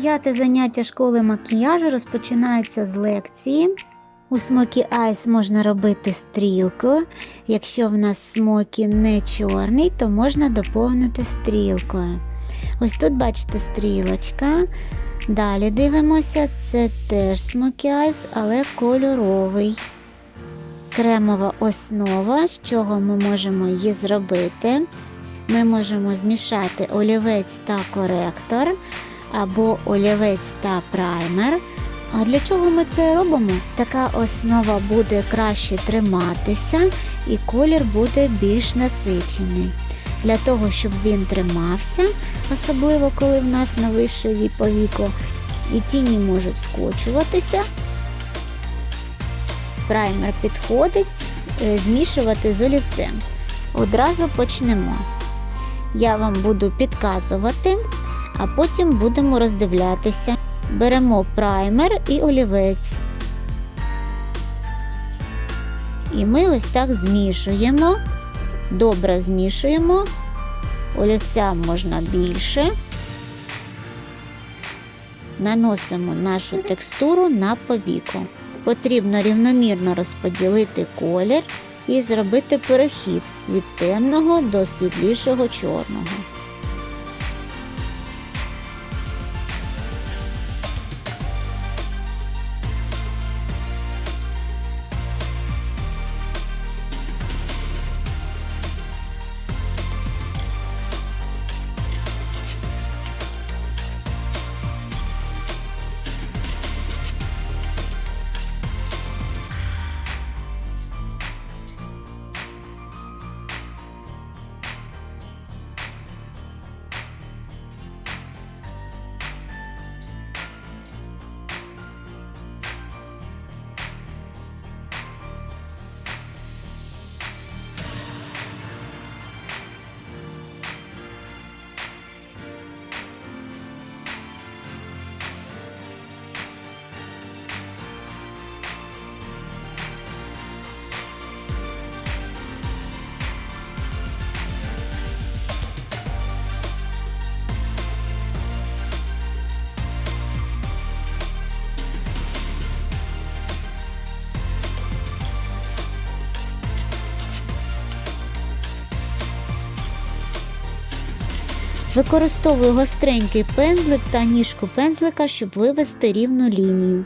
П'яте заняття школи макіяжу розпочинається з лекції. У Smoky Eyes можна робити стрілку. Якщо в нас смокі не чорний, то можна доповнити стрілкою. Ось тут бачите стрілочка. Далі дивимося, це теж Smoky Eyes, але кольоровий. Кремова основа, з чого ми можемо її зробити. Ми можемо змішати олівець та коректор або олівець та праймер. А для чого ми це робимо? Така основа буде краще триматися і колір буде більш насичений. Для того, щоб він тримався, особливо коли в нас на вищої повіку, і тіні можуть скочуватися. Праймер підходить е, змішувати з олівцем. Одразу почнемо. Я вам буду підказувати, а потім будемо роздивлятися. Беремо праймер і олівець. І ми ось так змішуємо. Добре змішуємо. Олівця можна більше. Наносимо нашу текстуру на повіку. Потрібно рівномірно розподілити колір і зробити перехід від темного до світлішого чорного. Використовую гостренький пензлик та ніжку пензлика, щоб вивести рівну лінію.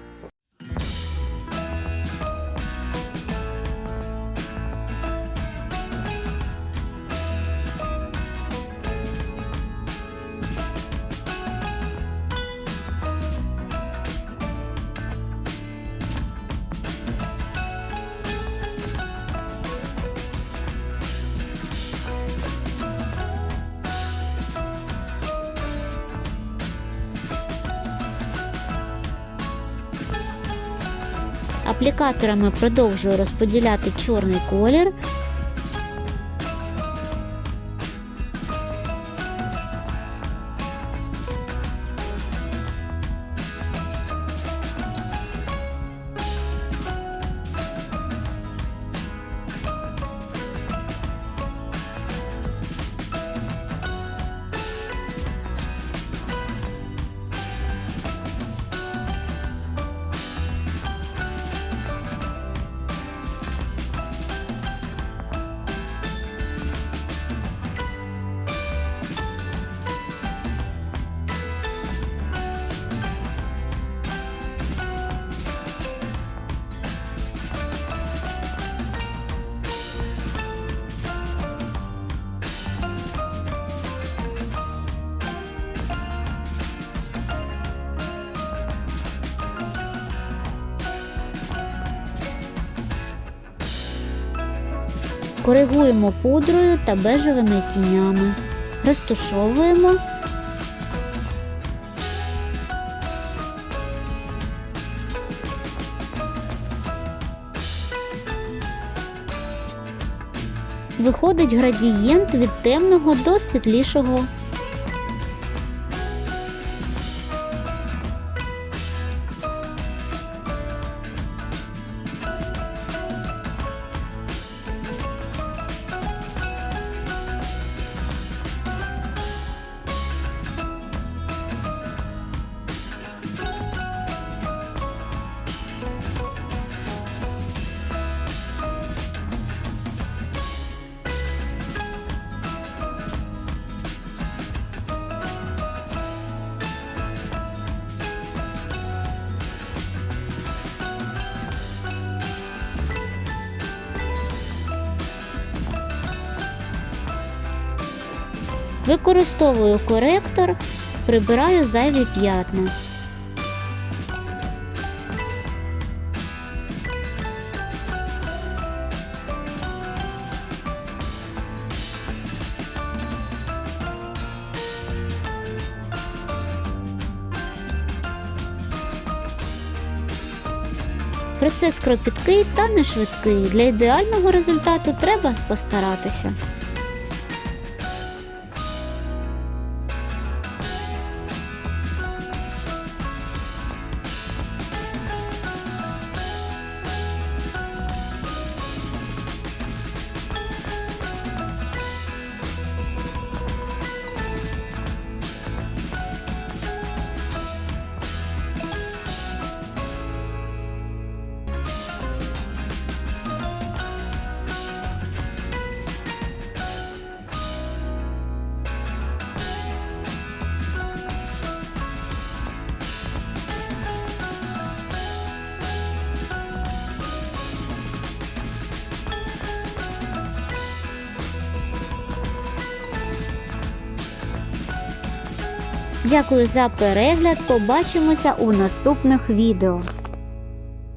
Аплікаторами продовжую розподіляти чорний колір. Коригуємо пудрою та бежевими тінями. Розтушовуємо. Виходить градієнт від темного до світлішого. Використовую коректор, прибираю зайві п'ятна. Процес кропіткий та не швидкий. Для ідеального результату треба постаратися. Дякую за перегляд. Побачимося у наступних відео.